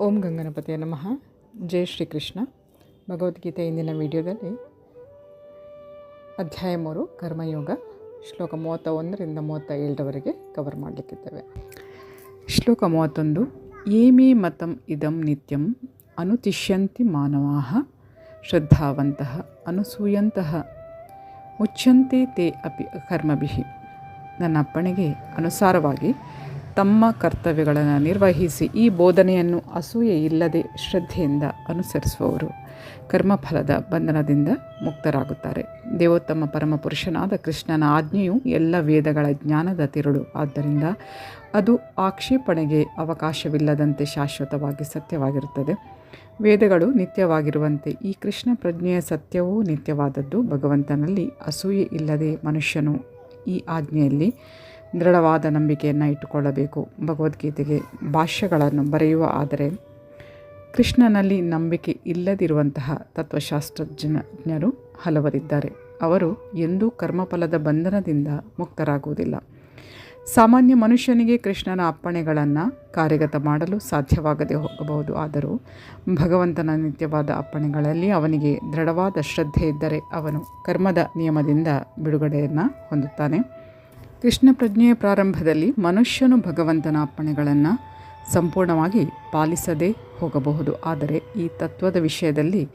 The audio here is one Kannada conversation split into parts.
ಓಂ ಗಂಗನಪತಿಯ ನಮಃ. ಜೈ ಶ್ರೀಕೃಷ್ಣ. ಭಗವದ್ಗೀತೆ ಇಂದಿನ ವಿಡಿಯೋದಲ್ಲಿ ಅಧ್ಯಾಯ ಮೂರು, ಕರ್ಮಯೋಗ, ಶ್ಲೋಕ ಮೂವತ್ತ ಒಂದರಿಂದ ಮೂವತ್ತ ಏಳರವರೆಗೆ ಕವರ್ ಮಾಡಲಿಕ್ಕಿದ್ದೇವೆ. ಶ್ಲೋಕ ಮೂವತ್ತೊಂದು, ಏಮೇ ಮತಂ ಇದಂ ನಿತ್ಯಂ ಅನುತಿಷ್ಯಂತಿ ಮಾನವಾ ಶ್ರದ್ಧಾವಂತಹ ಅನುಸೂಯಂತಹ ಮುಚ್ಚಂತೆ ತೇ ಅಪಿ ಕರ್ಮಭಿ ನನ್ನ ಅಪ್ಪಣೆಗೆ ಅನುಸಾರವಾಗಿ ತಮ್ಮ ಕರ್ತವ್ಯಗಳನ್ನು ನಿರ್ವಹಿಸಿ ಈ ಬೋಧನೆಯನ್ನು ಅಸೂಯೆ ಇಲ್ಲದೆ ಶ್ರದ್ಧೆಯಿಂದ ಅನುಸರಿಸುವವರು. ಕರ್ಮಫಲದ ಬಂಧನದಿಂದ ಮುಕ್ತರಾಗುತ್ತಾರೆ. ದೇವೋತ್ತಮ ಪರಮಪುರುಷನಾದ ಕೃಷ್ಣನ ಆಜ್ಞೆಯು ಎಲ್ಲ ವೇದಗಳ ಜ್ಞಾನದ ತಿರುಳು. ಆದ್ದರಿಂದ ಅದು ಆಕ್ಷೇಪಣೆಗೆ ಅವಕಾಶವಿಲ್ಲದಂತೆ ಶಾಶ್ವತವಾಗಿ ಸತ್ಯವಾಗಿರುತ್ತದೆ. ವೇದಗಳು ನಿತ್ಯವಾಗಿರುವಂತೆ ಈ ಕೃಷ್ಣ ಪ್ರಜ್ಞೆಯ ಸತ್ಯವೂ ನಿತ್ಯವಾದದ್ದು. ಭಗವಂತನಲ್ಲಿ ಅಸೂಯೆ ಇಲ್ಲದೆ ಮನುಷ್ಯನು ಈ ಆಜ್ಞೆಯಲ್ಲಿ ದೃಢವಾದ ನಂಬಿಕೆಯನ್ನು ಇಟ್ಟುಕೊಳ್ಳಬೇಕು. ಭಗವದ್ಗೀತೆಗೆ ಭಾಷ್ಯಗಳನ್ನು ಬರೆಯುವ ಆದರೆ ಕೃಷ್ಣನಲ್ಲಿ ನಂಬಿಕೆ ಇಲ್ಲದಿರುವಂತಹ ತತ್ವಶಾಸ್ತ್ರಜ್ಞರು ಹಲವರಿದ್ದಾರೆ. ಅವರು ಎಂದೂ ಕರ್ಮಫಲದ ಬಂಧನದಿಂದ ಮುಕ್ತರಾಗುವುದಿಲ್ಲ. ಸಾಮಾನ್ಯ ಮನುಷ್ಯನಿಗೆ ಕೃಷ್ಣನ ಅಪ್ಪಣೆಗಳನ್ನು ಕಾರ್ಯಗತ ಮಾಡಲು ಸಾಧ್ಯವಾಗದೆ ಹೋಗಬಹುದು. ಆದರೂ ಭಗವಂತನ ನಿತ್ಯವಾದ ಅಪ್ಪಣೆಗಳಲ್ಲಿ ಅವನಿಗೆ ದೃಢವಾದ ಶ್ರದ್ಧೆ ಇದ್ದರೆ ಅವನು ಕರ್ಮದ ನಿಯಮದಿಂದ ಬಿಡುಗಡೆಯನ್ನು ಹೊಂದುತ್ತಾನೆ. ಕೃಷ್ಣ ಪ್ರಜ್ಞೆಯ ಪ್ರಾರಂಭದಲ್ಲಿ ಮನುಷ್ಯನು ಭಗವಂತನ ಅಪ್ಪಣೆಗಳನ್ನು ಸಂಪೂರ್ಣವಾಗಿ ಪಾಲಿಸದೇ ಹೋಗಬಹುದು. ಆದರೆ ಈ ತತ್ವದ ವಿಷಯದಲ್ಲಿ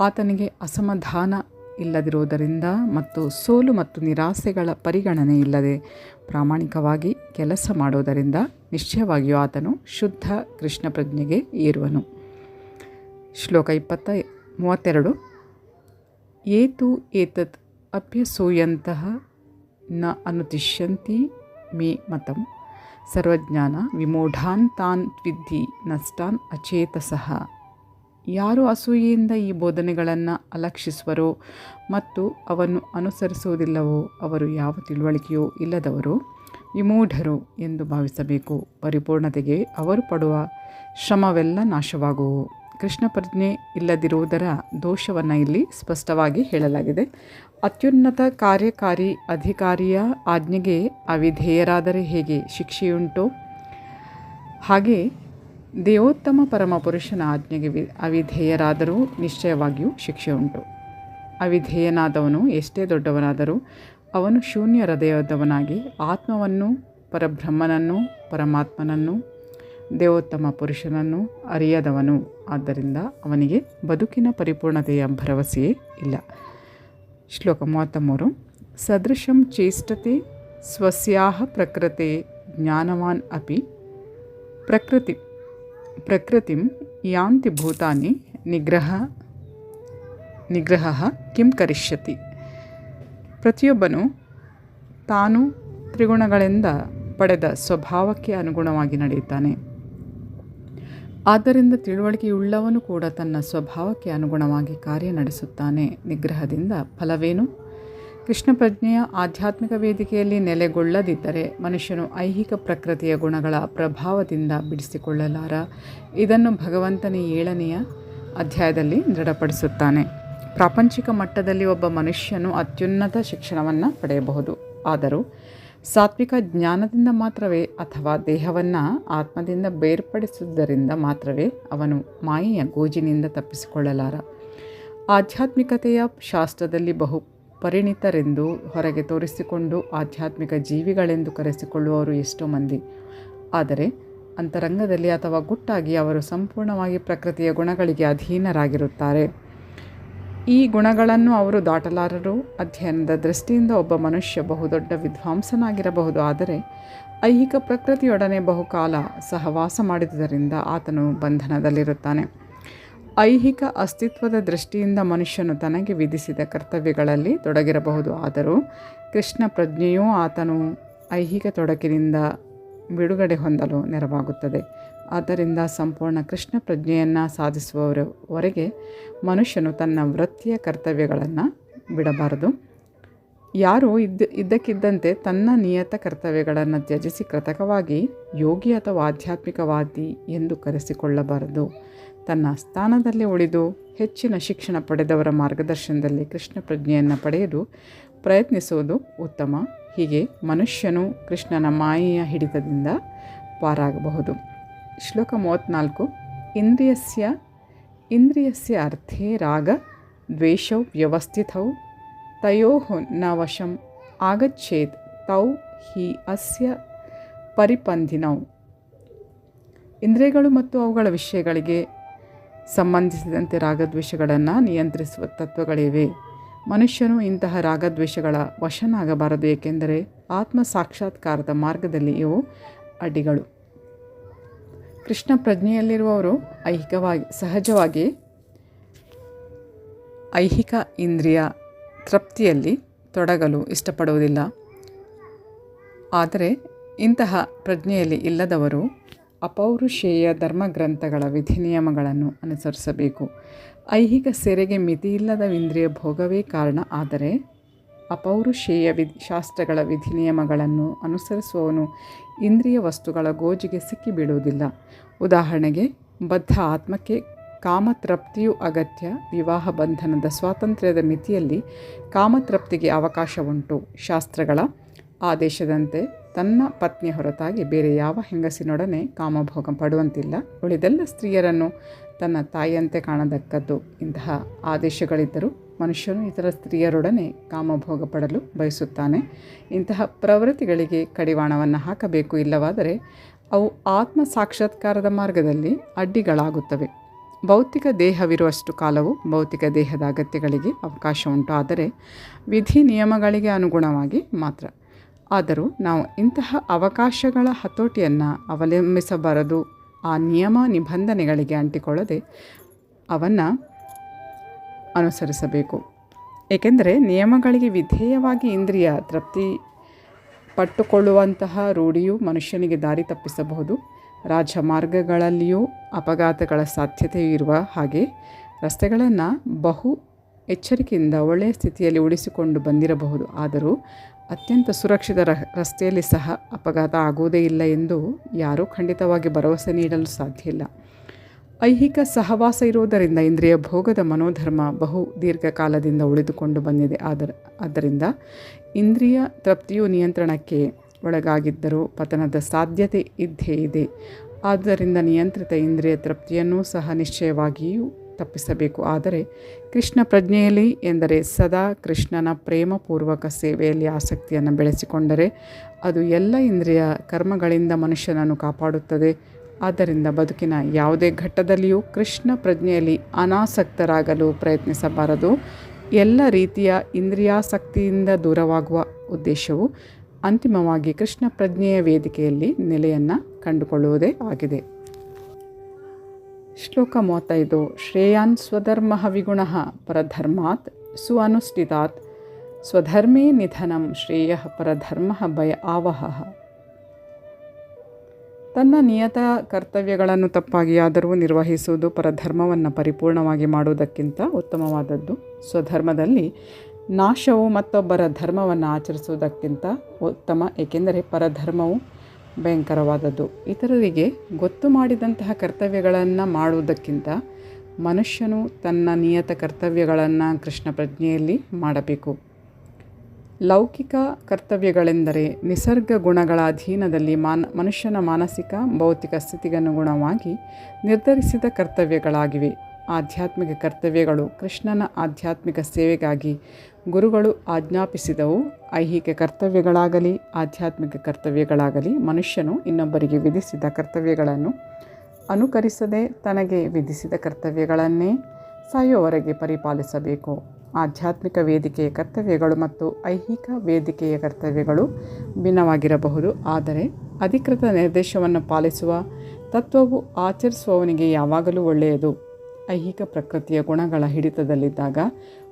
ಆತನಿಗೆ ಅಸಮಾಧಾನ ಇಲ್ಲದಿರುವುದರಿಂದ ಮತ್ತು ಸೋಲು ಮತ್ತು ನಿರಾಸೆಗಳ ಪರಿಗಣನೆ ಇಲ್ಲದೆ ಪ್ರಾಮಾಣಿಕವಾಗಿ ಕೆಲಸ ಮಾಡುವುದರಿಂದ ನಿಶ್ಚಯವಾಗಿಯೂ ಆತನು ಶುದ್ಧ ಕೃಷ್ಣ ಪ್ರಜ್ಞೆಗೆ ಏರುವನು. ಶ್ಲೋಕ ಇಪ್ಪತ್ತ ಮೂವತ್ತೆರಡು. ಏತು ಏತತ್ ಅಭ್ಯಸೂಯಂತಹ ನ ಅನುತಿಷ್ಯಂತಿ ಮೇ ಮತಂ. ಸರ್ವಜ್ಞಾನ ವಿಮೂಢಾನ್ ತಾನ್ ವಿದ್ಧಿ ನಷ್ಟಾನ್ ಅಚೇತಸಃ. ಯಾರು ಅಸೂಯೆಯಿಂದ ಈ ಬೋಧನೆಗಳನ್ನು ಅಲಕ್ಷಿಸುವರೋ ಮತ್ತು ಅವನ್ನು ಅನುಸರಿಸುವುದಿಲ್ಲವೋ ಅವರು ಯಾವ ತಿಳುವಳಿಕೆಯೂ ಇಲ್ಲದವರು ವಿಮೂಢರು ಎಂದು ಭಾವಿಸಬೇಕು. ಪರಿಪೂರ್ಣತೆಗೆ ಅವರು ಪಡುವ ಶ್ರಮವೆಲ್ಲ ನಾಶವಾಗುವು ಕೃಷ್ಣ ಪ್ರಜ್ಞೆ ಇಲ್ಲದಿರುವುದರ ದೋಷವನ್ನು ಇಲ್ಲಿ ಸ್ಪಷ್ಟವಾಗಿ ಹೇಳಲಾಗಿದೆ. ಅತ್ಯುನ್ನತ ಕಾರ್ಯಕಾರಿ ಅಧಿಕಾರಿಯ ಆಜ್ಞೆಗೆ ಅವಿಧೇಯರಾದರೆ ಹೇಗೆ ಶಿಕ್ಷೆಯುಂಟು? ಹಾಗೆ ದೇವೋತ್ತಮ ಪರಮಪುರುಷನ ಆಜ್ಞೆಗೆ ವಿ, ಅವಿಧೇಯರಾದರೂ ನಿಶ್ಚಯವಾಗಿಯೂ ಶಿಕ್ಷೆ ಉಂಟು ಅವಿಧೇಯನಾದವನು ಎಷ್ಟೇ ದೊಡ್ಡವನಾದರೂ ಅವನು ಶೂನ್ಯ ಹೃದಯದವನಾಗಿ ಆತ್ಮವನ್ನು, ಪರಬ್ರಹ್ಮನನ್ನು, ಪರಮಾತ್ಮನನ್ನು ದೇವೋತ್ತಮ ಪುರುಷನನ್ನು ಅರಿಯದವನು. ಆದ್ದರಿಂದ ಅವನಿಗೆ ಬದುಕಿನ ಪರಿಪೂರ್ಣತೆಯ ಭರವಸೆಯೇ ಇಲ್ಲ. ಶ್ಲೋಕ ಮೂವತ್ತ ಮೂರು ಸದೃಶಂ ಚೇಷ್ಟತೆ ಸ್ವಸ್ಯಾಹ ಪ್ರಕೃತೆ ಜ್ಞಾನವಾನ್ ಅಪಿ. ಪ್ರಕೃತಿ ಪ್ರಕೃತಿ ಯಾಂತಿ ಭೂತಾನಿ ನಿಗ್ರಹ ನಿಗ್ರಹ ಕಿಂ ಕರಿಷ್ಯತಿ. ಪ್ರತಿಯೊಬ್ಬನು ತಾನು ತ್ರಿಗುಣಗಳಿಂದ ಪಡೆದ ಸ್ವಭಾವಕ್ಕೆ ಅನುಗುಣವಾಗಿ ನಡೆಯುತ್ತಾನೆ. ಆದ್ದರಿಂದ ತಿಳುವಳಿಕೆಯುಳ್ಳವನು ಕೂಡ ತನ್ನ ಸ್ವಭಾವಕ್ಕೆ ಅನುಗುಣವಾಗಿ ಕಾರ್ಯ ನಡೆಸುತ್ತಾನೆ. ನಿಗ್ರಹದಿಂದ ಫಲವೇನು? ಕೃಷ್ಣ ಪ್ರಜ್ಞೆಯ ಆಧ್ಯಾತ್ಮಿಕ ವೇದಿಕೆಯಲ್ಲಿ ನೆಲೆಗೊಳ್ಳದಿದ್ದರೆ ಮನುಷ್ಯನು ಐಹಿಕ ಪ್ರಕೃತಿಯ ಗುಣಗಳ ಪ್ರಭಾವದಿಂದ ಬಿಡಿಸಿಕೊಳ್ಳಲಾರ. ಇದನ್ನು ಭಗವಂತನ ಏಳನೆಯ ಅಧ್ಯಾಯದಲ್ಲಿ ದೃಢಪಡಿಸುತ್ತಾನೆ. ಪ್ರಾಪಂಚಿಕ ಮಟ್ಟದಲ್ಲಿ ಒಬ್ಬ ಮನುಷ್ಯನು ಅತ್ಯುನ್ನತ ಶಿಕ್ಷಣವನ್ನು ಪಡೆಯಬಹುದು. ಆದರೂ ಸಾತ್ವಿಕ ಜ್ಞಾನದಿಂದ ಮಾತ್ರವೇ ಅಥವಾ ದೇಹವನ್ನು ಆತ್ಮದಿಂದ ಬೇರ್ಪಡಿಸುವುದರಿಂದ ಮಾತ್ರವೇ ಅವನು ಮಾಯೆಯ ಗೋಜಿನಿಂದ ತಪ್ಪಿಸಿಕೊಳ್ಳಲಾರ. ಆಧ್ಯಾತ್ಮಿಕತೆಯ ಶಾಸ್ತ್ರದಲ್ಲಿ ಬಹು ಪರಿಣಿತರೆಂದು ಹೊರಗೆ ತೋರಿಸಿಕೊಂಡು ಆಧ್ಯಾತ್ಮಿಕ ಜೀವಿಗಳೆಂದು ಕರೆಸಿಕೊಳ್ಳುವವರು ಎಷ್ಟೋ ಮಂದಿ. ಆದರೆ ಅಂತರಂಗದಲ್ಲಿ ಅಥವಾ ಗುಟ್ಟಾಗಿ ಅವರು ಸಂಪೂರ್ಣವಾಗಿ ಪ್ರಕೃತಿಯ ಗುಣಗಳಿಗೆ ಅಧೀನರಾಗಿರುತ್ತಾರೆ. ಈ ಗುಣಗಳನ್ನು ಅವರು ದಾಟಲಾರರು. ಅಧ್ಯಯನದ ದೃಷ್ಟಿಯಿಂದ ಒಬ್ಬ ಮನುಷ್ಯ ಬಹುದೊಡ್ಡ ವಿದ್ವಾಂಸನಾಗಿರಬಹುದು. ಆದರೆ ಐಹಿಕ ಪ್ರಕೃತಿಯೊಡನೆ ಬಹುಕಾಲ ಸಹವಾಸ ಮಾಡಿದುದರಿಂದ ಆತನು ಬಂಧನದಲ್ಲಿರುತ್ತಾನೆ. ಐಹಿಕ ಅಸ್ತಿತ್ವದ ದೃಷ್ಟಿಯಿಂದ ಮನುಷ್ಯನು ತನಗೆ ವಿಧಿಸಿದ ಕರ್ತವ್ಯಗಳಲ್ಲಿ ತೊಡಗಿರಬಹುದು. ಆದರೂ ಕೃಷ್ಣ ಪ್ರಜ್ಞೆಯೂ ಆತನು ಐಹಿಕ ತೊಡಕಿನಿಂದ ಬಿಡುಗಡೆ ಹೊಂದಲು ನೆರವಾಗುತ್ತದೆ. ಆದ್ದರಿಂದ ಸಂಪೂರ್ಣ ಕೃಷ್ಣ ಪ್ರಜ್ಞೆಯನ್ನು ಸಾಧಿಸುವವರವರೆಗೆ ಮನುಷ್ಯನು ತನ್ನ ವೃತ್ತಿಯ ಕರ್ತವ್ಯಗಳನ್ನು ಬಿಡಬಾರದು. ಯಾರು ಇದ್ದ, ಇದ್ದಕ್ಕಿದ್ದಂತೆ ತನ್ನ ನಿಯತ ಕರ್ತವ್ಯಗಳನ್ನು ತ್ಯಜಿಸಿ ಕೃತಕವಾಗಿ ಯೋಗಿ ಅಥವಾ ಆಧ್ಯಾತ್ಮಿಕವಾದಿ ಎಂದು ಕರೆಸಿಕೊಳ್ಳಬಾರದು. ತನ್ನ ಸ್ಥಾನದಲ್ಲಿ ಉಳಿದು ಹೆಚ್ಚಿನ ಶಿಕ್ಷಣ ಪಡೆದವರ ಮಾರ್ಗದರ್ಶನದಲ್ಲಿ ಕೃಷ್ಣ ಪ್ರಜ್ಞೆಯನ್ನು ಪಡೆಯಲು ಪ್ರಯತ್ನಿಸುವುದು ಉತ್ತಮ. ಹೀಗೆ ಮನುಷ್ಯನು ಕೃಷ್ಣನ ಮಾಯೆಯ ಹಿಡಿತದಿಂದ ಪಾರಾಗಬಹುದು. ಶ್ಲೋಕ ಮೂವತ್ತ್ನಾಲ್ಕು ಇಂದ್ರಿಯಸ್ಯ ಇಂದ್ರಿಯಸ್ಯ ಅರ್ಥೇ ರಾಗ, ದ್ವೇಷೌ ವ್ಯವಸ್ಥಿತೌ, ತಯೋ ನ ವಶಂ ಆಗಚ್ಚೇತ್ ತೌ ಹಿ ಅಸ್ಯ ಪರಿಪಂಧಿನೌ. ಇಂದ್ರಿಯಗಳು ಮತ್ತು ಅವುಗಳ ವಿಷಯಗಳಿಗೆ ಸಂಬಂಧಿಸಿದಂತೆ ರಾಗದ್ವೇಷಗಳನ್ನು ನಿಯಂತ್ರಿಸುವ ತತ್ವಗಳಿವೆ. ಮನುಷ್ಯನು ಇಂತಹ ರಾಗದ್ವೇಷಗಳ ವಶನಾಗಬಾರದು, ಏಕೆಂದರೆ ಆತ್ಮ ಸಾಕ್ಷಾತ್ಕಾರದ ಮಾರ್ಗದಲ್ಲಿ ಇವು ಅಡ್ಡಿಗಳು. ಕೃಷ್ಣ ಪ್ರಜ್ಞೆಯಲ್ಲಿರುವವರು ಐಹಿಕವಾಗಿ, ಸಹಜವಾಗಿ ಐಹಿಕ ಇಂದ್ರಿಯ ತೃಪ್ತಿಯಲ್ಲಿ ತೊಡಗಲು ಇಷ್ಟಪಡುವುದಿಲ್ಲ. ಆದರೆ ಇಂತಹ ಪ್ರಜ್ಞೆಯಲ್ಲಿ ಇಲ್ಲದವರು ಅಪೌರುಷೇಯ ಧರ್ಮಗ್ರಂಥಗಳ ವಿಧಿನಿಯಮಗಳನ್ನು ಅನುಸರಿಸಬೇಕು. ಐಹಿಕ ಸೆರೆಗೆ ಮಿತಿಯಿಲ್ಲದ ಇಂದ್ರಿಯ ಭೋಗವೇ ಕಾರಣ. ಆದರೆ ಅಪೌರುಷೇಯ ವಿಧಿ, ಶಾಸ್ತ್ರಗಳ ವಿಧಿನಿಯಮಗಳನ್ನು ಅನುಸರಿಸುವವನು ಇಂದ್ರಿಯ ವಸ್ತುಗಳ ಗೋಜಿಗೆ ಸಿಕ್ಕಿಬಿಡುವುದಿಲ್ಲ ಉದಾಹರಣೆಗೆ, ಬದ್ಧ ಆತ್ಮಕ್ಕೆ ಕಾಮತೃಪ್ತಿಯು ಅಗತ್ಯ, ವಿವಾಹ ಬಂಧನದ ಸ್ವಾತಂತ್ರ್ಯದ ಮಿತಿಯಲ್ಲಿ ಕಾಮತೃಪ್ತಿಗೆ ಅವಕಾಶ ಉಂಟು ಶಾಸ್ತ್ರಗಳ ಆದೇಶದಂತೆ ತನ್ನ ಪತ್ನಿಯ ಹೊರತಾಗಿ ಬೇರೆ ಯಾವ ಹೆಂಗಸಿನೊಡನೆ ಕಾಮಭೋಗ ಪಡುವಂತಿಲ್ಲ. ಉಳಿದೆಲ್ಲ ಸ್ತ್ರೀಯರನ್ನು ತನ್ನ ತಾಯಿಯಂತೆ ಕಾಣತಕ್ಕದ್ದು ಇಂತಹ ಆದೇಶಗಳಿದ್ದರೂ ಮನುಷ್ಯನು ಇತರ ಸ್ತ್ರೀಯರೊಡನೆ ಕಾಮಭೋಗ ಪಡಲು ಬಯಸುತ್ತಾನೆ. ಇಂತಹ ಪ್ರವೃತ್ತಿಗಳಿಗೆ ಕಡಿವಾಣವನ್ನು ಹಾಕಬೇಕು ಇಲ್ಲವಾದರೆ ಅವು ಆತ್ಮ ಸಾಕ್ಷಾತ್ಕಾರದ ಮಾರ್ಗದಲ್ಲಿ ಅಡ್ಡಿಗಳಾಗುತ್ತವೆ. ಭೌತಿಕ ದೇಹವಿರುವಷ್ಟು ಕಾಲವು ಭೌತಿಕ ದೇಹದ ಅಗತ್ಯಗಳಿಗೆ ಅವಕಾಶ ಉಂಟು ಆದರೆ ವಿಧಿ ನಿಯಮಗಳಿಗೆ ಅನುಗುಣವಾಗಿ ಮಾತ್ರ. ಆದರೂ ನಾವು ಇಂತಹ ಅವಕಾಶಗಳ ಹತೋಟಿಯನ್ನು ಅವಲಂಬಿಸಬಾರದು. ಆ ನಿಯಮ ನಿಬಂಧನೆಗಳಿಗೆ ಅಂಟಿಕೊಳ್ಳದೆ ಅವನ್ನು ಅನುಸರಿಸಬೇಕು. ಏಕೆಂದರೆ ನಿಯಮಗಳಿಗೆ ವಿಧೇಯವಾಗಿ ಇಂದ್ರಿಯ ತೃಪ್ತಿ ಪಟ್ಟುಕೊಳ್ಳುವಂತಹ ರೂಢಿಯು ಮನುಷ್ಯನಿಗೆ ದಾರಿ ತಪ್ಪಿಸಬಹುದು. ರಾಜಮಾರ್ಗಗಳಲ್ಲಿಯೂ ಅಪಘಾತಗಳ ಸಾಧ್ಯತೆ ಇರುವ ಹಾಗೆ ರಸ್ತೆಗಳನ್ನು ಬಹು ಎಚ್ಚರಿಕೆಯಿಂದ ಒಳ್ಳೆಯ ಸ್ಥಿತಿಯಲ್ಲಿ ಉಳಿಸಿಕೊಂಡು ಬಂದಿರಬಹುದು. ಆದರೂ ಅತ್ಯಂತ ಸುರಕ್ಷಿತ ರಸ್ತೆಯಲ್ಲಿ ಸಹ ಅಪಘಾತ ಆಗುವುದೇ ಇಲ್ಲ ಎಂದು ಯಾರೂ ಖಂಡಿತವಾಗಿ ಭರವಸೆ ನೀಡಲು ಸಾಧ್ಯ ಇಲ್ಲ. ಐಹಿಕ ಸಹವಾಸ ಇರುವುದರಿಂದ ಇಂದ್ರಿಯ ಭೋಗದ ಮನೋಧರ್ಮ ಬಹು ದೀರ್ಘಕಾಲದಿಂದ ಉಳಿದುಕೊಂಡು ಬಂದಿದೆ. ಆದರ, ಆದ್ದರಿಂದ ಇಂದ್ರಿಯ ತೃಪ್ತಿಯು ನಿಯಂತ್ರಣಕ್ಕೆ ಒಳಗಾಗಿದ್ದರೂ ಪತನದ ಸಾಧ್ಯತೆ ಇದ್ದೇ ಇದೆ. ಆದ್ದರಿಂದ ನಿಯಂತ್ರಿತ ಇಂದ್ರಿಯ ತೃಪ್ತಿಯನ್ನು ಸಹ ನಿಶ್ಚಯವಾಗಿಯೂ ತಪ್ಪಿಸಬೇಕು. ಆದರೆ ಕೃಷ್ಣ ಪ್ರಜ್ಞೆಯಲ್ಲಿ ಎಂದರೆ ಸದಾ ಕೃಷ್ಣನ ಪ್ರೇಮಪೂರ್ವಕ ಸೇವೆಯಲ್ಲಿ ಆಸಕ್ತಿಯನ್ನು ಬೆಳೆಸಿಕೊಂಡರೆ ಅದು ಎಲ್ಲ ಇಂದ್ರಿಯ ಕರ್ಮಗಳಿಂದ ಮನುಷ್ಯನನ್ನು ಕಾಪಾಡುತ್ತದೆ. ಆದ್ದರಿಂದ ಬದುಕಿನ ಯಾವುದೇ ಘಟ್ಟದಲ್ಲಿಯೂ ಕೃಷ್ಣ ಪ್ರಜ್ಞೆಯಲ್ಲಿ ಅನಾಸಕ್ತರಾಗಲು ಪ್ರಯತ್ನಿಸಬಾರದು. ಎಲ್ಲ ರೀತಿಯ ಇಂದ್ರಿಯಾಸಕ್ತಿಯಿಂದ ದೂರವಾಗುವ ಉದ್ದೇಶವು ಅಂತಿಮವಾಗಿ ಕೃಷ್ಣ ಪ್ರಜ್ಞೆಯ ವೇದಿಕೆಯಲ್ಲಿ ನೆಲೆಯನ್ನು ಕಂಡುಕೊಳ್ಳುವುದೇ ಆಗಿದೆ. ಶ್ಲೋಕ ಮೂವತ್ತೈದು, ಶ್ರೇಯಾನ್ ಸ್ವಧರ್ಮ ವಿಗುಣ ಪರಧರ್ಮಾತ್ ಸುಅನುಷ್ಠಿತಾತ್. ಸ್ವಧರ್ಮೇ ನಿಧನಂ ಶ್ರೇಯ ಪರಧರ್ಮ ಭಯ ಆವಹ. ತನ್ನ ನಿಯತ ಕರ್ತವ್ಯಗಳನ್ನು ತಪ್ಪಾಗಿಯಾದರೂ ನಿರ್ವಹಿಸುವುದು ಪರಧರ್ಮವನ್ನು ಪರಿಪೂರ್ಣವಾಗಿ ಮಾಡುವುದಕ್ಕಿಂತ ಉತ್ತಮವಾದದ್ದು. ಸ್ವಧರ್ಮದಲ್ಲಿ ನಾಶವು ಮತ್ತೊಬ್ಬರ ಧರ್ಮವನ್ನು ಆಚರಿಸುವುದಕ್ಕಿಂತ ಉತ್ತಮ, ಏಕೆಂದರೆ ಪರಧರ್ಮವು ಭಯಂಕರವಾದದ್ದು. ಇತರರಿಗೆ ಗೊತ್ತು ಮಾಡಿದಂತಹ ಕರ್ತವ್ಯಗಳನ್ನು ಮಾಡುವುದಕ್ಕಿಂತ ಮನುಷ್ಯನು ತನ್ನ ನಿಯತ ಕರ್ತವ್ಯಗಳನ್ನು ಕೃಷ್ಣ ಪ್ರಜ್ಞೆಯಲ್ಲಿ ಮಾಡಬೇಕು. ಲೌಕಿಕ ಕರ್ತವ್ಯಗಳೆಂದರೆ ನಿಸರ್ಗ ಗುಣಗಳ ಅಧೀನದಲ್ಲಿ ಮಾನ, ಮನುಷ್ಯನ ಮಾನಸಿಕ, ಭೌತಿಕ ಸ್ಥಿತಿಗನುಗುಣವಾಗಿ ನಿರ್ಧರಿಸಿದ ಕರ್ತವ್ಯಗಳಾಗಿವೆ. ಆಧ್ಯಾತ್ಮಿಕ ಕರ್ತವ್ಯಗಳು ಕೃಷ್ಣನ ಆಧ್ಯಾತ್ಮಿಕ ಸೇವೆಗಾಗಿ ಗುರುಗಳು ಆಜ್ಞಾಪಿಸಿದವು. ಐಹಿಕ ಕರ್ತವ್ಯಗಳಾಗಲಿ, ಆಧ್ಯಾತ್ಮಿಕ ಕರ್ತವ್ಯಗಳಾಗಲಿ ಮನುಷ್ಯನು ಇನ್ನೊಬ್ಬರಿಗೆ ವಿಧಿಸಿದ ಕರ್ತವ್ಯಗಳನ್ನು ಅನುಕರಿಸದೆ ತನಗೆ ವಿಧಿಸಿದ ಕರ್ತವ್ಯಗಳನ್ನೇ ಸಾಯುವವರೆಗೆ ಪರಿಪಾಲಿಸಬೇಕು. ಆಧ್ಯಾತ್ಮಿಕ ವೇದಿಕೆಯ ಕರ್ತವ್ಯಗಳು ಮತ್ತು ಐಹಿಕ ವೇದಿಕೆಯ ಕರ್ತವ್ಯಗಳು ಭಿನ್ನವಾಗಿರಬಹುದು. ಆದರೆ ಅಧಿಕೃತ ನಿರ್ದೇಶವನ್ನು ಪಾಲಿಸುವ ತತ್ವವು ಆಚರಿಸುವವನಿಗೆ ಯಾವಾಗಲೂ ಒಳ್ಳೆಯದು. ಐಹಿಕ ಪ್ರಕೃತಿಯ ಗುಣಗಳ ಹಿಡಿತದಲ್ಲಿದ್ದಾಗ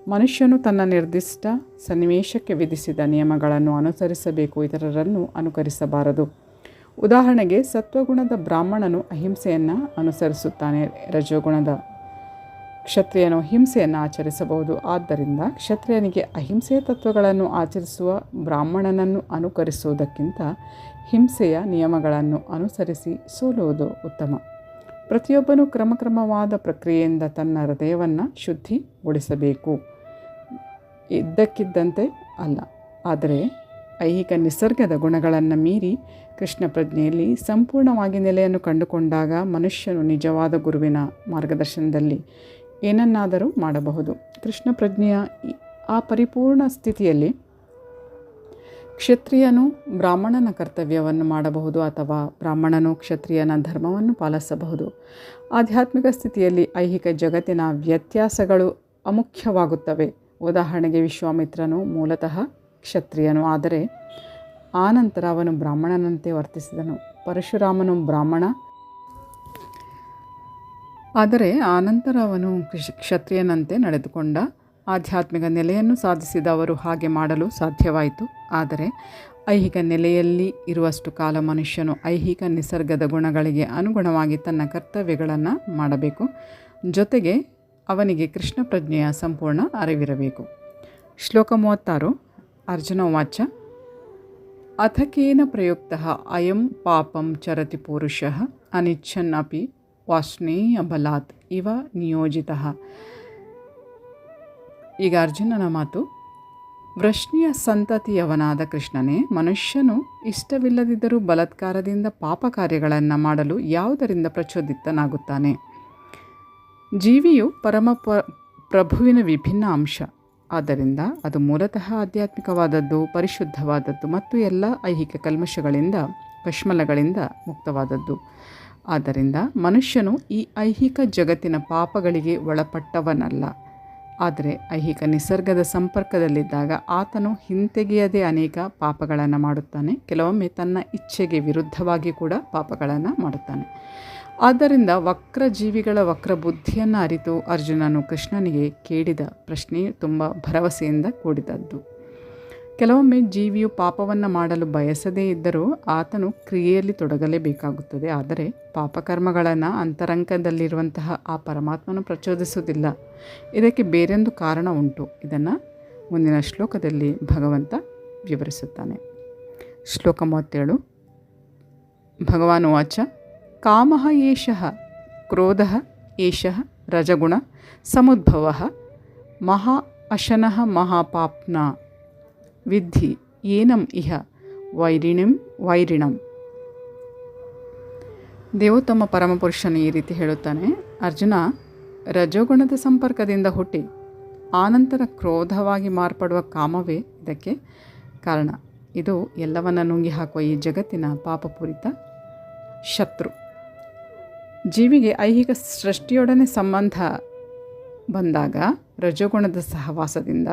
ಮನುಷ್ಯನು ತನ್ನ ನಿರ್ದಿಷ್ಟ ಸನ್ನಿವೇಶಕ್ಕೆ ವಿಧಿಸಿದ ನಿಯಮಗಳನ್ನು ಅನುಸರಿಸಬೇಕು, ಇತರರನ್ನು ಅನುಕರಿಸಬಾರದು. ಉದಾಹರಣೆಗೆ ಸತ್ವಗುಣದ ಬ್ರಾಹ್ಮಣನು ಅಹಿಂಸೆಯನ್ನು ಅನುಸರಿಸುತ್ತಾನೆ, ರಜೋಗುಣದ ಕ್ಷತ್ರಿಯನು ಹಿಂಸೆಯನ್ನು ಆಚರಿಸಬಹುದು. ಆದ್ದರಿಂದ ಕ್ಷತ್ರಿಯನಿಗೆ ಅಹಿಂಸೆ ತತ್ವಗಳನ್ನು ಆಚರಿಸುವ ಬ್ರಾಹ್ಮಣನನ್ನು ಅನುಕರಿಸುವುದಕ್ಕಿಂತ ಹಿಂಸೆಯ ನಿಯಮಗಳನ್ನು ಅನುಸರಿಸಿ ಸೋಲುವುದು ಉತ್ತಮ. ಪ್ರತಿಯೊಬ್ಬನೂ ಕ್ರಮಕ್ರಮವಾದ ಪ್ರಕ್ರಿಯೆಯಿಂದ ತನ್ನ ಹೃದಯವನ್ನು ಶುದ್ಧಿಗೊಳಿಸಬೇಕು. ಇದ್ದಕ್ಕಿದ್ದಂತೆ ಅಲ್ಲ. ಆದರೆ ಐಹಿಕ ನಿಸರ್ಗದ ಗುಣಗಳನ್ನು ಮೀರಿ ಕೃಷ್ಣ ಪ್ರಜ್ಞೆಯಲ್ಲಿ ಸಂಪೂರ್ಣವಾಗಿ ನೆಲೆಯನ್ನು ಕಂಡುಕೊಂಡಾಗ ಮನುಷ್ಯನು ನಿಜವಾದ ಗುರುವಿನ ಮಾರ್ಗದರ್ಶನದಲ್ಲಿ ಏನನ್ನಾದರೂ ಮಾಡಬಹುದು. ಕೃಷ್ಣ ಪ್ರಜ್ಞೆಯ ಆ ಪರಿಪೂರ್ಣ ಸ್ಥಿತಿಯಲ್ಲಿ ಕ್ಷತ್ರಿಯನು ಬ್ರಾಹ್ಮಣನ ಕರ್ತವ್ಯವನ್ನು ಮಾಡಬಹುದು ಅಥವಾ ಬ್ರಾಹ್ಮಣನು ಕ್ಷತ್ರಿಯನ ಧರ್ಮವನ್ನು ಪಾಲಿಸಬಹುದು. ಆಧ್ಯಾತ್ಮಿಕ ಸ್ಥಿತಿಯಲ್ಲಿ ಐಹಿಕ ಜಗತ್ತಿನ ವ್ಯತ್ಯಾಸಗಳು ಅಮುಖ್ಯವಾಗುತ್ತವೆ. ಉದಾಹರಣೆಗೆ ವಿಶ್ವಾಮಿತ್ರನು ಮೂಲತಃ ಕ್ಷತ್ರಿಯನು, ಆದರೆ ಆನಂತರ ಅವನು ಬ್ರಾಹ್ಮಣನಂತೆ ವರ್ತಿಸಿದನು. ಪರಶುರಾಮನು ಬ್ರಾಹ್ಮಣ ಆದರೆ ಆನಂತರ ಅವನು ಕೃಷ್ ಕ್ಷತ್ರಿಯನಂತೆ ನಡೆದುಕೊಂಡ ಆಧ್ಯಾತ್ಮಿಕ ನೆಲೆಯನ್ನು ಸಾಧಿಸಿದ ಅವರು ಹಾಗೆ ಮಾಡಲು ಸಾಧ್ಯವಾಯಿತು. ಆದರೆ ಐಹಿಕ ನೆಲೆಯಲ್ಲಿ ಇರುವಷ್ಟು ಕಾಲ ಮನುಷ್ಯನು ಐಹಿಕ ನಿಸರ್ಗದ ಗುಣಗಳಿಗೆ ಅನುಗುಣವಾಗಿ ತನ್ನ ಕರ್ತವ್ಯಗಳನ್ನು ಮಾಡಬೇಕು. ಜೊತೆಗೆ ಅವನಿಗೆ ಕೃಷ್ಣ ಪ್ರಜ್ಞೆಯ ಸಂಪೂರ್ಣ ಅರಿವಿರಬೇಕು. ಶ್ಲೋಕ ಮೂವತ್ತಾರು, ಅರ್ಜುನ ವಾಚ. ಅಥಕೇನ ಪ್ರಯುಕ್ತ ಅಯಂ ಪಾಪಂ ಚರತಿ ಪುರುಷ ಅನಿಚ್ಛನ್ ಅಪಿ ವಾಷ್ಣೇಯ ಬಲಾತ್ ಇವ ನಿಯೋಜಿತ. ಈಗ ಅರ್ಜುನನ ಮಾತು. ವೃಷ್ಣಿಯ ಸಂತತಿಯವನಾದ ಕೃಷ್ಣನೇ, ಮನುಷ್ಯನು ಇಷ್ಟವಿಲ್ಲದಿದ್ದರೂ ಬಲಾತ್ಕಾರದಿಂದ ಪಾಪ ಕಾರ್ಯಗಳನ್ನು ಮಾಡಲು ಯಾವುದರಿಂದ ಪ್ರಚೋದಿತನಾಗುತ್ತಾನೆ? ಜೀವಿಯು ಪರಮ ಪ್ರಭುವಿನ ವಿಭಿನ್ನ ಅಂಶ. ಆದ್ದರಿಂದ ಅದು ಮೂಲತಃ ಆಧ್ಯಾತ್ಮಿಕವಾದದ್ದು, ಪರಿಶುದ್ಧವಾದದ್ದು ಮತ್ತು ಎಲ್ಲ ಐಹಿಕ ಕಲ್ಮಶಗಳಿಂದ, ಕಶ್ಮಲಗಳಿಂದ ಮುಕ್ತವಾದದ್ದು. ಆದ್ದರಿಂದ ಮನುಷ್ಯನು ಈ ಐಹಿಕ ಜಗತ್ತಿನ ಪಾಪಗಳಿಗೆ ಒಳಪಟ್ಟವನಲ್ಲ. ಆದರೆ ಐಹಿಕ ನಿಸರ್ಗದ ಸಂಪರ್ಕದಲ್ಲಿದ್ದಾಗ ಆತನು ಹಿಂತೆಗೆಯದೇ ಅನೇಕ ಪಾಪಗಳನ್ನು ಮಾಡುತ್ತಾನೆ. ಕೆಲವೊಮ್ಮೆ ತನ್ನ ಇಚ್ಛೆಗೆ ವಿರುದ್ಧವಾಗಿ ಕೂಡ ಪಾಪಗಳನ್ನು ಮಾಡುತ್ತಾನೆ. ಆದ್ದರಿಂದ ವಕ್ರ ಜೀವಿಗಳ ವಕ್ರ ಬುದ್ಧಿಯನ್ನು ಅರಿತು ಅರ್ಜುನನು ಕೃಷ್ಣನಿಗೆ ಕೇಳಿದ ಪ್ರಶ್ನೆ ತುಂಬ ಭರವಸೆಯಿಂದ ಕೂಡಿದದ್ದು. ಕೆಲವೊಮ್ಮೆ ಜೀವಿಯು ಪಾಪವನ್ನು ಮಾಡಲು ಬಯಸದೇ ಇದ್ದರೂ ಆತನು ಕ್ರಿಯೆಯಲ್ಲಿ ತೊಡಗಲೇಬೇಕಾಗುತ್ತದೆ. ಆದರೆ ಪಾಪಕರ್ಮಗಳನ್ನು ಅಂತರಂಗದಲ್ಲಿರುವಂತಹ ಆ ಪರಮಾತ್ಮನು ಪ್ರಚೋದಿಸುವುದಿಲ್ಲ. ಇದಕ್ಕೆ ಬೇರೊಂದು ಕಾರಣ ಉಂಟು. ಇದನ್ನು ಮುಂದಿನ ಶ್ಲೋಕದಲ್ಲಿ ಭಗವಂತ ವಿವರಿಸುತ್ತಾನೆ. ಶ್ಲೋಕ ಮೂವತ್ತೇಳು. ಭಗವಾನ್ ವಾಚ. ಕಾಮ ಏಷ, ಕ್ರೋಧ ಏಷ, ರಜಗುಣ ಸಮುದ್ಭವ, ಮಹಾ ಅಶನಃ ಮಹಾಪಾಪ್ನ. ವಿದ್ಧಿ ಏನಂ ಇಹ ವೈರಿಣಿಂ ವೈರಿಣಂ. ದೇವೋತ್ತಮ ಪರಮಪುರುಷನು ಈ ರೀತಿ ಹೇಳುತ್ತಾನೆ, ಅರ್ಜುನ ರಜೋಗುಣದ ಸಂಪರ್ಕದಿಂದ ಹುಟ್ಟಿ ಆನಂತರ ಕ್ರೋಧವಾಗಿ ಮಾರ್ಪಡುವ ಕಾಮವೇ ಇದಕ್ಕೆ ಕಾರಣ. ಇದು ಎಲ್ಲವನ್ನ ನುಂಗಿ ಹಾಕುವ ಈ ಜಗತ್ತಿನ ಪಾಪಪೂರಿತ ಶತ್ರು. ಜೀವಿಗೆ ಐಹಿಕ ಸೃಷ್ಟಿಯೊಡನೆ ಸಂಬಂಧ ಬಂದಾಗ ರಜೋಗುಣದ ಸಹವಾಸದಿಂದ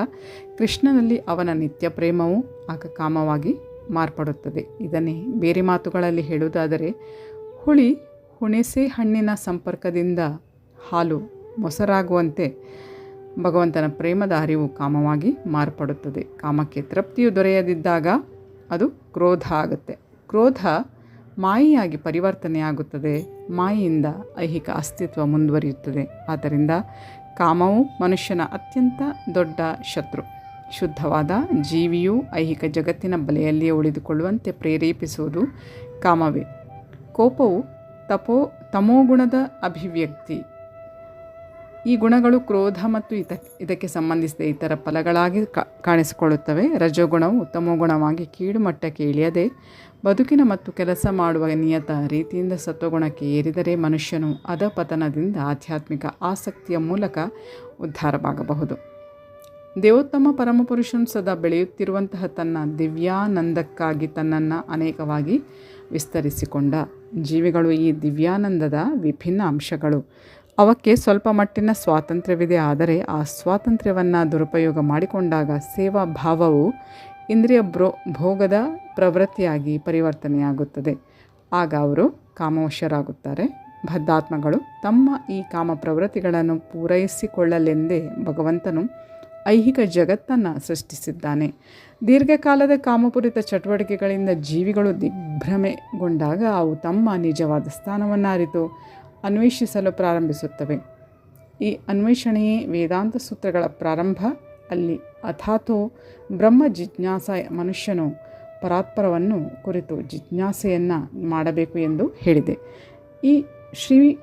ಕೃಷ್ಣನಲ್ಲಿ ಅವನ ನಿತ್ಯ ಪ್ರೇಮವು ಆಗ ಕಾಮವಾಗಿ ಮಾರ್ಪಡುತ್ತದೆ. ಇದನ್ನೇ ಬೇರೆ ಮಾತುಗಳಲ್ಲಿ ಹೇಳುವುದಾದರೆ, ಹುಳಿ ಹುಣಸೆ ಹಣ್ಣಿನ ಸಂಪರ್ಕದಿಂದ ಹಾಲು ಮೊಸರಾಗುವಂತೆ ಭಗವಂತನ ಪ್ರೇಮದ ಅರಿವು ಕಾಮವಾಗಿ ಮಾರ್ಪಡುತ್ತದೆ. ಕಾಮಕ್ಕೆ ತೃಪ್ತಿಯು ದೊರೆಯದಿದ್ದಾಗ ಅದು ಕ್ರೋಧ ಆಗುತ್ತೆ. ಕ್ರೋಧ ಮಾಯಿಯಾಗಿ ಪರಿವರ್ತನೆಯಾಗುತ್ತದೆ. ಮಾಯಿಯಿಂದ ಐಹಿಕ ಅಸ್ತಿತ್ವ ಮುಂದುವರಿಯುತ್ತದೆ. ಆದ್ದರಿಂದ ಕಾಮವು ಮನುಷ್ಯನ ಅತ್ಯಂತ ದೊಡ್ಡ ಶತ್ರು. ಶುದ್ಧವಾದ ಜೀವಿಯು ಐಹಿಕ ಜಗತ್ತಿನ ಬಲೆಯಲ್ಲಿಯೇ ಉಳಿದುಕೊಳ್ಳುವಂತೆ ಪ್ರೇರೇಪಿಸುವುದು ಕಾಮವೇ. ಕೋಪವು ತಪೋ, ತಮೋಗುಣದ ಅಭಿವ್ಯಕ್ತಿ. ಈ ಗುಣಗಳು ಕ್ರೋಧ ಮತ್ತು ಇತ, ಇದಕ್ಕೆ ಸಂಬಂಧಿಸಿದ ಇತರ ಫಲಗಳಾಗಿ ಕಾಣಿಸಿಕೊಳ್ಳುತ್ತವೆ. ರಜೋಗುಣವು ಗುಣವಾಗಿ ಕೀಳು ಮಟ್ಟಕ್ಕೆ ಇಳಿಯದೆ, ಬದುಕಿನ ಮತ್ತು ಕೆಲಸ ಮಾಡುವ ನಿಯತ ರೀತಿಯಿಂದ ಸತ್ವಗುಣಕ್ಕೆ ಏರಿದರೆ ಮನುಷ್ಯನು ಅಧಪತನದಿಂದ ಆಧ್ಯಾತ್ಮಿಕ ಆಸಕ್ತಿಯ ಮೂಲಕ ಉದ್ಧಾರವಾಗಬಹುದು. ದೇವೋತ್ತಮ ಪರಮಪುರುಷನು ಸದಾ ಬೆಳೆಯುತ್ತಿರುವಂತಹ ತನ್ನ ದಿವ್ಯಾನಂದಕ್ಕಾಗಿ ತನ್ನನ್ನು ಅನೇಕವಾಗಿ ವಿಸ್ತರಿಸಿಕೊಂಡ. ಜೀವಿಗಳು ಈ ದಿವ್ಯಾನಂದದ ವಿಭಿನ್ನ ಅಂಶಗಳು. ಅವಕ್ಕೆ ಸ್ವಲ್ಪ ಮಟ್ಟಿನ ಸ್ವಾತಂತ್ರ್ಯವಿದೆ. ಆದರೆ ಆ ಸ್ವಾತಂತ್ರ್ಯವನ್ನು ದುರುಪಯೋಗ ಮಾಡಿಕೊಂಡಾಗ ಸೇವಾ ಭಾವವು ಇಂದ್ರಿಯ ಬ್ರೋ, ಭೋಗದ ಪ್ರವೃತ್ತಿಯಾಗಿ ಪರಿವರ್ತನೆಯಾಗುತ್ತದೆ. ಆಗ ಅವರು ಕಾಮವಶರಾಗುತ್ತಾರೆ. ಬದ್ಧಾತ್ಮಗಳು ತಮ್ಮ ಈ ಕಾಮ ಪ್ರವೃತ್ತಿಗಳನ್ನು ಪೂರೈಸಿಕೊಳ್ಳಲೆಂದೇ ಭಗವಂತನು ಐಹಿಕ ಜಗತ್ತನ್ನು ಸೃಷ್ಟಿಸಿದ್ದಾನೆ. ದೀರ್ಘಕಾಲದ ಕಾಮಪೂರಿತ ಚಟುವಟಿಕೆಗಳಿಂದ ಜೀವಿಗಳು ದಿಗ್ಭ್ರಮೆಗೊಂಡಾಗ ಅವು ತಮ್ಮ ನಿಜವಾದ ಸ್ಥಾನವನ್ನು ಅರಿತು ಅನ್ವೇಷಿಸಲು ಪ್ರಾರಂಭಿಸುತ್ತವೆ. ಈ ಅನ್ವೇಷಣೆಯೇ ವೇದಾಂತ ಸೂತ್ರಗಳ ಪ್ರಾರಂಭ. ಅಲ್ಲಿ ಅಥಾತೋ ಬ್ರಹ್ಮ ಜಿಜ್ಞಾಸ ಮನುಷ್ಯನು ಪರಾತ್ಪರವನ್ನು ಕುರಿತು ಜಿಜ್ಞಾಸೆಯನ್ನು ಮಾಡಬೇಕು ಎಂದು ಹೇಳಿದೆ. ಈ ಶ್ರೀ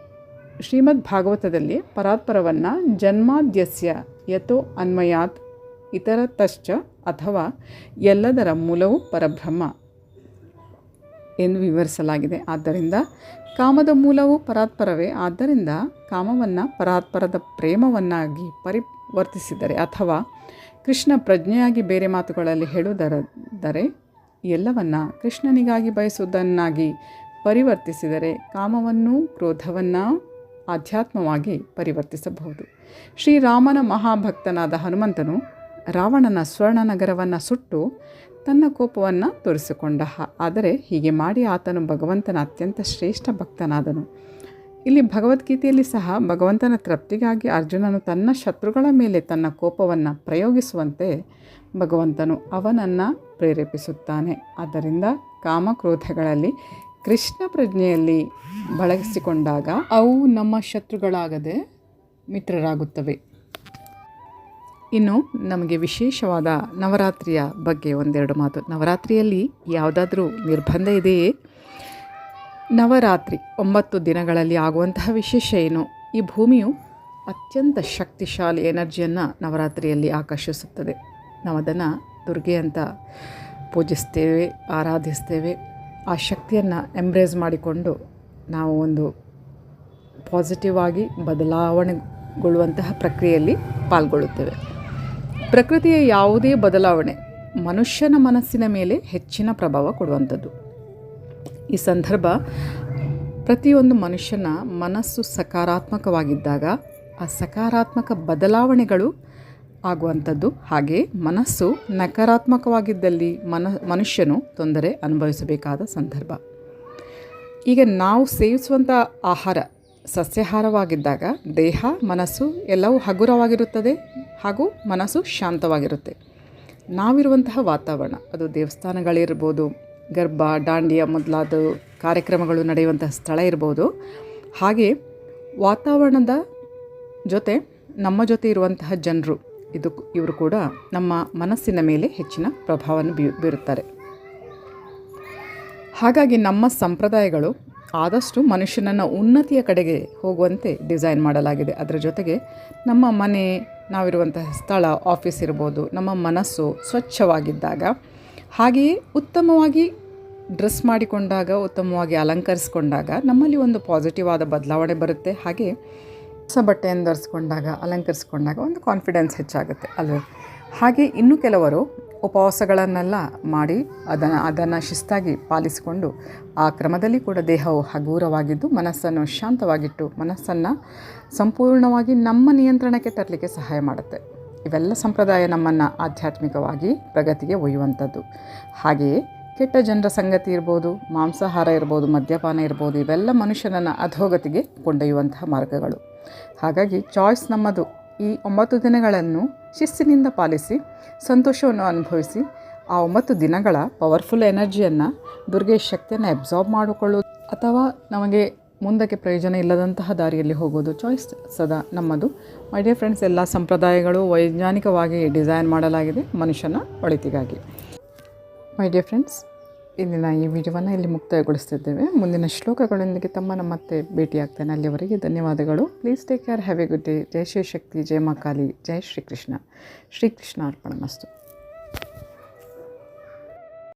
ಶ್ರೀಮದ್ ಭಾಗವತದಲ್ಲಿ ಪರಾತ್ಪರವನ್ನು ಜನ್ಮಾದ್ಯಸ್ಯ ಯಥೋ ಅನ್ವಯಾತ್ ಇತರತಶ್ಚ ಅಥವಾ ಎಲ್ಲದರ ಮೂಲವು ಪರಬ್ರಹ್ಮ ಎಂದು ವಿವರಿಸಲಾಗಿದೆ. ಆದ್ದರಿಂದ ಕಾಮದ ಮೂಲವು ಪರಾತ್ಪರವೇ. ಆದ್ದರಿಂದ ಕಾಮವನ್ನು ಪರಾತ್ಪರದ ಪ್ರೇಮವನ್ನಾಗಿ ಪರಿವರ್ತಿಸಿದರೆ ಅಥವಾ ಕೃಷ್ಣ ಪ್ರಜ್ಞೆಯಾಗಿ ಬೇರೆ ಮಾತುಗಳಲ್ಲಿ ಹೇಳುವುದರದರೆ, ಎಲ್ಲವನ್ನ ಕೃಷ್ಣನಿಗಾಗಿ ಬಯಸುವುದನ್ನಾಗಿ ಪರಿವರ್ತಿಸಿದರೆ ಕಾಮವನ್ನು ಕ್ರೋಧವನ್ನು ಆಧ್ಯಾತ್ಮವಾಗಿ ಪರಿವರ್ತಿಸಬಹುದು. ಶ್ರೀರಾಮನ ಮಹಾಭಕ್ತನಾದ ಹನುಮಂತನು ರಾವಣನ ಸ್ವರ್ಣನಗರವನ್ನು ಸುಟ್ಟು ತನ್ನ ಕೋಪವನ್ನು ತೋರಿಸಿಕೊಂಡ ಆದರೆ ಹೀಗೆ ಮಾಡಿ ಆತನು ಭಗವಂತನ ಅತ್ಯಂತ ಶ್ರೇಷ್ಠ ಭಕ್ತನಾದನು. ಇಲ್ಲಿ ಭಗವದ್ಗೀತೆಯಲ್ಲಿ ಸಹ ಭಗವಂತನ ತೃಪ್ತಿಗಾಗಿ ಅರ್ಜುನನು ತನ್ನ ಶತ್ರುಗಳ ಮೇಲೆ ತನ್ನ ಕೋಪವನ್ನು ಪ್ರಯೋಗಿಸುವಂತೆ ಭಗವಂತನು ಅವನನ್ನು ಪ್ರೇರೇಪಿಸುತ್ತಾನೆ. ಆದ್ದರಿಂದ ಕಾಮಕ್ರೋಧಗಳಲ್ಲಿ ಕೃಷ್ಣ ಪ್ರಜ್ಞೆಯಲ್ಲಿ ಬಳಸಿಕೊಂಡಾಗ ಅವು ನಮ್ಮ ಶತ್ರುಗಳಾಗದೆ ಮಿತ್ರರಾಗುತ್ತವೆ. ಇನ್ನು ನಮಗೆ ವಿಶೇಷವಾದ ನವರಾತ್ರಿಯ ಬಗ್ಗೆ ಒಂದೆರಡು ಮಾತು. ನವರಾತ್ರಿಯಲ್ಲಿ ಯಾವುದಾದ್ರೂ ನಿರ್ಬಂಧ ಇದೆಯೇ? ನವರಾತ್ರಿ ಒಂಬತ್ತು ದಿನಗಳಲ್ಲಿ ಆಗುವಂತಹ ವಿಶೇಷ ಏನು? ಈ ಭೂಮಿಯು ಅತ್ಯಂತ ಶಕ್ತಿಶಾಲಿ ಎನರ್ಜಿಯನ್ನು ನವರಾತ್ರಿಯಲ್ಲಿ ಆಕರ್ಷಿಸುತ್ತದೆ. ನಾವು ಅದನ್ನು ದುರ್ಗೆ ಅಂತ ಪೂಜಿಸ್ತೇವೆ, ಆರಾಧಿಸ್ತೇವೆ. ಆ ಶಕ್ತಿಯನ್ನು ಎಂಬ್ರೇಸ್ ಮಾಡಿಕೊಂಡು ನಾವು ಒಂದು ಪಾಸಿಟಿವ್ ಆಗಿ ಬದಲಾವಣೆಗೊಳ್ಳುವಂತಹ ಪ್ರಕ್ರಿಯೆಯಲ್ಲಿ ಪಾಲ್ಗೊಳ್ಳುತ್ತೇವೆ. ಪ್ರಕೃತಿಯ ಯಾವುದೇ ಬದಲಾವಣೆ ಮನುಷ್ಯನ ಮನಸ್ಸಿನ ಮೇಲೆ ಹೆಚ್ಚಿನ ಪ್ರಭಾವ ಕೊಡುವಂಥದ್ದು. ಈ ಸಂದರ್ಭ ಪ್ರತಿಯೊಂದು ಮನುಷ್ಯನ ಮನಸ್ಸು ಸಕಾರಾತ್ಮಕವಾಗಿದ್ದಾಗ ಆ ಸಕಾರಾತ್ಮಕ ಬದಲಾವಣೆಗಳು ಆಗುವಂಥದ್ದು. ಹಾಗೆ ಮನಸ್ಸು ನಕಾರಾತ್ಮಕವಾಗಿದ್ದಲ್ಲಿ ಮನ, ಮನುಷ್ಯನು ತೊಂದರೆ ಅನುಭವಿಸಬೇಕಾದ ಸಂದರ್ಭ. ಈಗ ನಾವು ಸೇವಿಸುವಂಥ ಆಹಾರ ಸಸ್ಯಾಹಾರವಾಗಿದ್ದಾಗ ದೇಹ, ಮನಸ್ಸು ಎಲ್ಲವೂ ಹಗುರವಾಗಿರುತ್ತದೆ ಹಾಗೂ ಮನಸ್ಸು ಶಾಂತವಾಗಿರುತ್ತೆ. ನಾವಿರುವಂತಹ ವಾತಾವರಣ, ಅದು ದೇವಸ್ಥಾನಗಳಿರ್ಬೋದು, ಗರ್ಭ, ದಾಂಡಿಯ ಮೊದಲಾದ ಕಾರ್ಯಕ್ರಮಗಳು ನಡೆಯುವಂತಹ ಸ್ಥಳ ಇರ್ಬೋದು, ಹಾಗೆ ವಾತಾವರಣದ ಜೊತೆ ನಮ್ಮ ಜೊತೆ ಇರುವಂತಹ ಜನರು, ಇದು ಇವರು ಕೂಡ ನಮ್ಮ ಮನಸ್ಸಿನ ಮೇಲೆ ಹೆಚ್ಚಿನ ಪ್ರಭಾವವನ್ನು ಬೀರುತ್ತಾರೆ. ಹಾಗಾಗಿ ನಮ್ಮ ಸಂಪ್ರದಾಯಗಳು ಆದಷ್ಟು ಮನುಷ್ಯನನ್ನು ಉನ್ನತಿಯ ಕಡೆಗೆ ಹೋಗುವಂತೆ ಡಿಸೈನ್ ಮಾಡಲಾಗಿದೆ. ಅದರ ಜೊತೆಗೆ ನಮ್ಮ ಮನೆ, ನಾವಿರುವಂತಹ ಸ್ಥಳ, ಆಫೀಸ್ ಇರ್ಬೋದು, ನಮ್ಮ ಮನಸ್ಸು ಸ್ವಚ್ಛವಾಗಿದ್ದಾಗ, ಹಾಗೆಯೇ ಉತ್ತಮವಾಗಿ ಡ್ರೆಸ್ ಮಾಡಿಕೊಂಡಾಗ, ಉತ್ತಮವಾಗಿ ಅಲಂಕರಿಸಿಕೊಂಡಾಗ ನಮ್ಮಲ್ಲಿ ಒಂದು ಪಾಸಿಟಿವ್ ಆದ ಬದಲಾವಣೆ ಬರುತ್ತೆ. ಹಾಗೆ ಹೊಸ ಬಟ್ಟೆಯನ್ನು ಧರಿಸ್ಕೊಂಡಾಗ, ಅಲಂಕರಿಸ್ಕೊಂಡಾಗ ಒಂದು ಕಾನ್ಫಿಡೆನ್ಸ್ ಹೆಚ್ಚಾಗುತ್ತೆ ಅಲ್ವೇ? ಹಾಗೆ ಇನ್ನು ಕೆಲವರು ಉಪವಾಸಗಳನ್ನೆಲ್ಲ ಮಾಡಿ ಅದನ್ನು ಅದನ್ನು ಶಿಸ್ತಾಗಿ ಪಾಲಿಸಿಕೊಂಡು ಆ ಕ್ರಮದಲ್ಲಿ ಕೂಡ ದೇಹವು ಹಗೂರವಾಗಿದ್ದು ಮನಸ್ಸನ್ನು ಶಾಂತವಾಗಿಟ್ಟು ಮನಸ್ಸನ್ನು ಸಂಪೂರ್ಣವಾಗಿ ನಮ್ಮ ನಿಯಂತ್ರಣಕ್ಕೆ ತರಲಿಕ್ಕೆ ಸಹಾಯ ಮಾಡುತ್ತೆ. ಇವೆಲ್ಲ ಸಂಪ್ರದಾಯ ನಮ್ಮನ್ನು ಆಧ್ಯಾತ್ಮಿಕವಾಗಿ ಪ್ರಗತಿಗೆ ಒಯ್ಯುವಂಥದ್ದು. ಹಾಗೆಯೇ ಕೆಟ್ಟ ಜನರ ಸಂಗತಿ ಇರ್ಬೋದು, ಮಾಂಸಾಹಾರ ಇರ್ಬೋದು, ಮದ್ಯಪಾನ ಇರ್ಬೋದು, ಇವೆಲ್ಲ ಮನುಷ್ಯನನ್ನು ಅಧೋಗತಿಗೆ ಕೊಂಡೊಯ್ಯುವಂತಹ ಮಾರ್ಗಗಳು. ಹಾಗಾಗಿ ಚಾಯ್ಸ್ ನಮ್ಮದು. ಈ ಒಂಬತ್ತು ದಿನಗಳನ್ನು ಶಿಸ್ತಿನಿಂದ ಪಾಲಿಸಿ, ಸಂತೋಷವನ್ನು ಅನುಭವಿಸಿ, ಆ ಒಂಬತ್ತು ದಿನಗಳ ಪವರ್ಫುಲ್ ಎನರ್ಜಿಯನ್ನು ದುರ್ಗೆ ಶಕ್ತಿಯನ್ನು ಅಬ್ಸಾರ್ಬ್ ಮಾಡಿಕೊಳ್ಳೋದು ಅಥವಾ ನಮಗೆ ಮುಂದಕ್ಕೆ ಪ್ರಯೋಜನ ಇಲ್ಲದಂತಹ ದಾರಿಯಲ್ಲಿ ಹೋಗೋದು ಚಾಯ್ಸ್ ಸದಾ ನಮ್ಮದು. ಮೈ ಡಿಯರ್ ಫ್ರೆಂಡ್ಸ್ ಎಲ್ಲ ಸಂಪ್ರದಾಯಗಳು ವೈಜ್ಞಾನಿಕವಾಗಿ ಡಿಸೈನ್ ಮಾಡಲಾಗಿದೆ ಮನುಷ್ಯನ ಒಳಿತಿಗಾಗಿ. ಮೈ ಡಿಯರ್ ಫ್ರೆಂಡ್ಸ್ ಇಂದಿನ ಈ ವಿಡಿಯೋವನ್ನು ಇಲ್ಲಿ ಮುಕ್ತಾಯಗೊಳಿಸ್ತಿದ್ದೇವೆ. ಮುಂದಿನ ಶ್ಲೋಕಗಳೊಂದಿಗೆ ತಮ್ಮ ಮತ್ತೆ ಭೇಟಿಯಾಗ್ತೇನೆ. ಅಲ್ಲಿವರೆಗೆ ಧನ್ಯವಾದಗಳು. Please take care have a good day ಜೈ ಶ್ರೀ ಶಕ್ತಿ. ಜೈ ಮಾ ಜೈ ಶ್ರೀಕೃಷ್ಣ. ಶ್ರೀಕೃಷ್ಣ ಅರ್ಪಣ ಮಸ್ತು